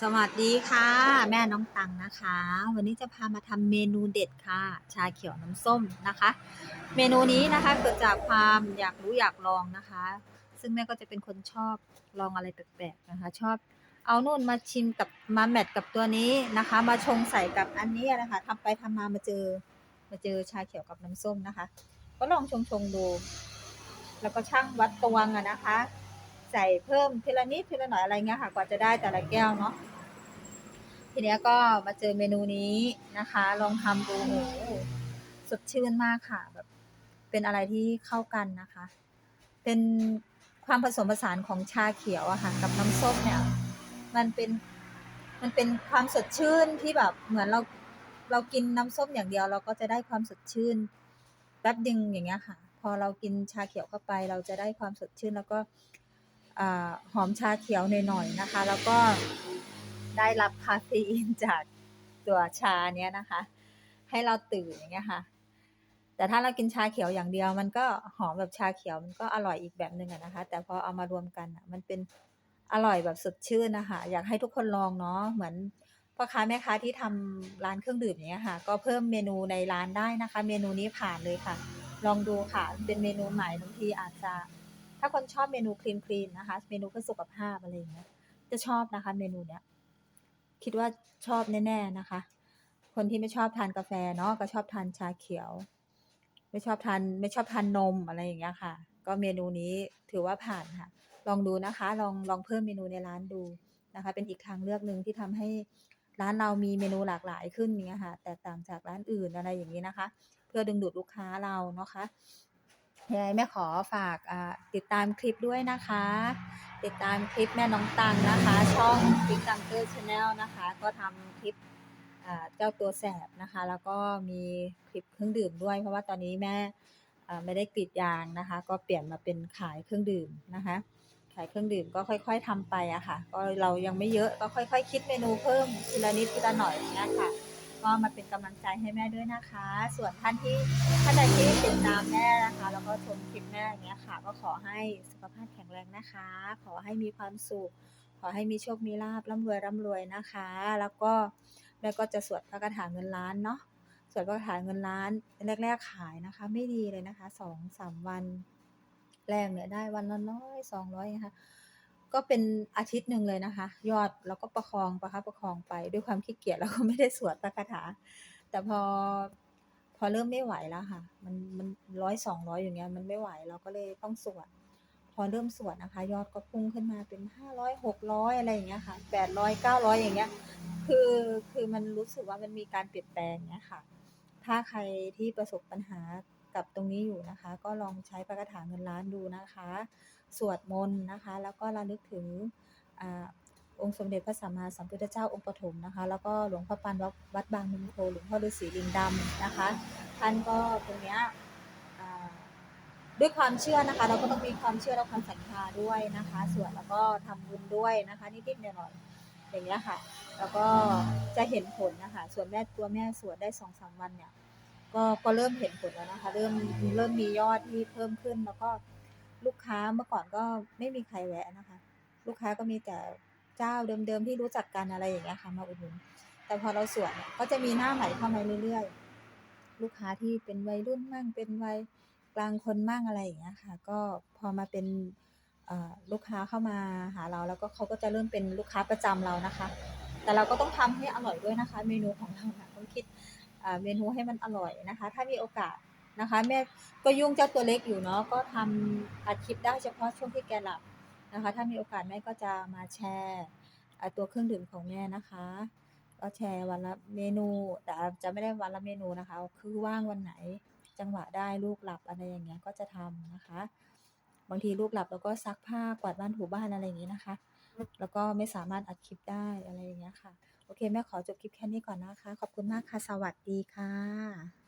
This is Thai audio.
สวัสดีค่ะ แม่น้องตังนะคะ วันนี้จะพามาทำเมนูเด็ดค่ะ ชาเขียวน้ำส้มนะคะ เมนูนี้นะคะเกิดจากความอยากรู้อยากลองนะคะ ซึ่งแม่ก็จะเป็นคนชอบลองอะไรแปลกๆนะคะ ชอบเอานู่นมาชิมกับมาแมทกับตัวนี้นะคะ มาชงใส่กับอันนี้นะคะทำไปทำมามาเจอมาเจอชาเขียวกับน้ำส้มนะคะ ก็ลองชงชงๆดู แล้วก็ช่างวัดตวงอะนะคะ ใส่เพิ่มทีละนิดทีละหน่อยอะไรเงี้ยค่ะกว่าจะได้แต่ละแก้วเนาะทีเนี้ยก็มาเจอเมนูนี้นะคะ ลองทำดูโอ้สดชื่นมากค่ะแบบเป็นอะไรที่เข้ากันนะคะ เป็นความผสมผสานของชาเขียวอะค่ะกับน้ำส้มเนี่ย มันเป็นมันเป็นความสดชื่นที่แบบเหมือนเราเรากินน้ำส้มอย่างเดียว เราก็จะได้ความสดชื่นแป๊บดึงอย่างเงี้ยค่ะ พอเรากินชาเขียวเข้าไป เราจะได้ความสดชื่น แล้วก็ อหอมชาเขียวหน่อยๆนะคะ แล้วก็ได้รับคาเฟอีนจากตัวชาเนี้ยนะคะ ให้เราตื่นอย่างเงี้ยค่ะ แต่ถ้าเรากินชาเขียวอย่างเดียว มันก็หอมแบบชาเขียวมันก็อร่อยอีกแบบหนึ่งนะคะ แต่พอเอามารวมกันมันเป็นอร่อยแบบสดชื่นนะคะ อยากให้ทุกคนลองเนาะเหมือนพ่อค้าแม่ค้าที่ทำร้านเครื่องดื่มอย่างเงี้ยค่ะ ก็เพิ่มเมนูในร้านได้นะคะ เมนูนี้ผ่านเลยค่ะ ลองดูค่ะ เป็นเมนูใหม่บางทีอาจจะ ถ้าคนชอบเมนูคลีนคลีนนะคะ เมนูเพื่อสุขภาพอะไรอย่างเงี้ย จะชอบนะคะ เมนูเนี้ย คิดว่าชอบแน่ๆนะคะ คนที่ไม่ชอบทานกาแฟเนาะก็ชอบทานชาเขียว ไม่ชอบทานไม่ชอบทานนมอะไรอย่างเงี้ยค่ะ ก็เมนูนี้ถือว่าผ่านค่ะ ลองดูนะคะ ลองลองเพิ่มเมนูในร้านดูนะคะ เป็นอีกทางเลือกหนึ่งที่ทำให้ร้านเรามีเมนูหลากหลายขึ้นเนี้ยค่ะ แตกต่างจากร้านอื่นอะไรอย่างนี้นะคะ เพื่อดึงดูดลูกค้าเราเนาะคะ ยังไงแม่ขอฝากติดตามคลิปด้วยนะคะ ติดตามคลิปแม่น้องตังนะคะ ช่องฟิกตังเกอร์ชาแนลนะคะ ก็ทำคลิปเจ้าตัวแสบนะคะ แล้วก็มีคลิปเครื่องดื่มด้วย เพราะว่าตอนนี้แม่ไม่ได้กรีดยางนะคะ ก็เปลี่ยนมาเป็นขายเครื่องดื่มนะคะ ขายเครื่องดื่มก็ค่อย ๆทำไปอะค่ะ ก็เรายังไม่เยอะก็ค่อย ๆ คิดเมนูเพิ่มทีละนิดทีละหน่อยอย่างเงี้ยค่ะ ก็มาเป็นกำลังใจให้แม่ด้วยนะคะ ส่วนท่านที่ท่านใดที่ติดตามแม่นะคะ แล้วก็ชมคลิปแม่อย่างเงี้ยค่ะ ก็ขอให้สุขภาพแข็งแรงนะคะ ขอให้มีความสุข ขอให้มีโชค มีลาบร่ำรวยร่ำรวยนะคะ แล้วก็แม่ก็จะสวดพระคาถาเงินล้านเนาะสวดพระคาถาเงินล้านแรกๆขายนะคะ ไม่ดีเลยนะคะสองสามวัน แรกเนี่ยได้วันละน้อยสองร้อยนะคะ ก็เป็นอาทิตย์หนึ่งเลยนะคะ ยอดเราก็ประคองประคับประคองไปด้วยความขี้เกียจเราก็ไม่ได้สวดพระคาถา แต่พอพอเริ่มไม่ไหวแล้วค่ะ มันมันร้อยสองร้อยอย่างเงี้ยมันไม่ไหวเราก็เลยต้องสวด พอเริ่มสวดนะคะ ยอดก็พุ่งขึ้นมาเป็นห้าร้อยหกร้อยอะไรอย่างเงี้ยค่ะแปดร้อยเก้าร้อยอย่างเงี้ย คือคือมันรู้สึกว่ามันมีการเปลี่ยนแปลงเนี้ยค่ะ ถ้าใครที่ประสบปัญหากับตรงนี้อยู่นะคะ ก็ลองใช้พระคาถาเงินล้านดูนะคะ สวดมนต์นะคะ แล้วก็ระลึกถึงอองค์สมเด็จพระสัมมาสัมพุทธเจ้าองค์ปฐมนะคะ แล้วก็หลวงพ่อปานวัดวัดบางนมโคหลวงพ่อฤาษีลิงดำนะคะ ท่านก็ตรงเนี้ยด้วยความเชื่อนะคะ เราก็ต้องมีความเชื่อและความศรัทธาด้วยนะคะสวดแล้วก็ทำบุญด้วยนะคะนิดๆหน่อยๆอย่างเงี้ยค่ะ แล้วก็จะเห็นผลนะคะ ส่วนแม่ตัวแม่สวดได้สองสามวันเนี่ยก็ก็เริ่มเห็นผลแล้วนะคะ เริ่มเริ่มมียอดที่เพิ่มขึ้นแล้วก็ ลูกค้าเมื่อก่อนก็ไม่มีใครแวะนะคะ ลูกค้าก็มีแต่เจ้าเดิมๆที่รู้จักกันอะไรอย่างเงี้ยค่ะมาอุดหนุนแต่พอเราสวนก็จะมีหน้าใหม่เข้ามาเรื่อยๆ ลูกค้าที่เป็นวัยรุ่นมั่งเป็นวัยกลางคนมั่งอะไรอย่างเงี้ยค่ะ ก็พอมาเป็นลูกค้าเข้ามาหาเราแล้วก็เขาก็จะเริ่มเป็นลูกค้าประจำเรานะคะ แต่เราก็ต้องทำให้อร่อยด้วยนะคะ เมนูของเราค่ะต้องคิดเมนูให้มันอร่อยนะคะ ถ้ามีโอกาส นะคะ แม่ก็ยุ่งเจ้าตัวเล็กอยู่เนาะก็ทำอัดคลิปได้เฉพาะช่วงที่แกหลับนะคะ ถ้ามีโอกาสแม่ก็จะมาแชร์อ่ตัวเครื่องดื่มของแม่นะคะ ก็แชร์วันละเมนู แต่จะไม่ได้วันละเมนูนะคะ คือว่างวันไหนจังหวะได้ลูกหลับอะไรอย่างเงี้ยก็จะทำนะคะ บางทีลูกหลับแล้วก็ซักผ้ากวาดบ้านถูบ้านอะไรอย่างงี้นะคะ แล้วก็ไม่สามารถอัดคลิปได้อะไรอย่างเงี้ยค่ะ โอเคแม่ขอจบคลิปแค่นี้ก่อนนะคะ ขอบคุณมากค่ะ สวัสดีค่ะ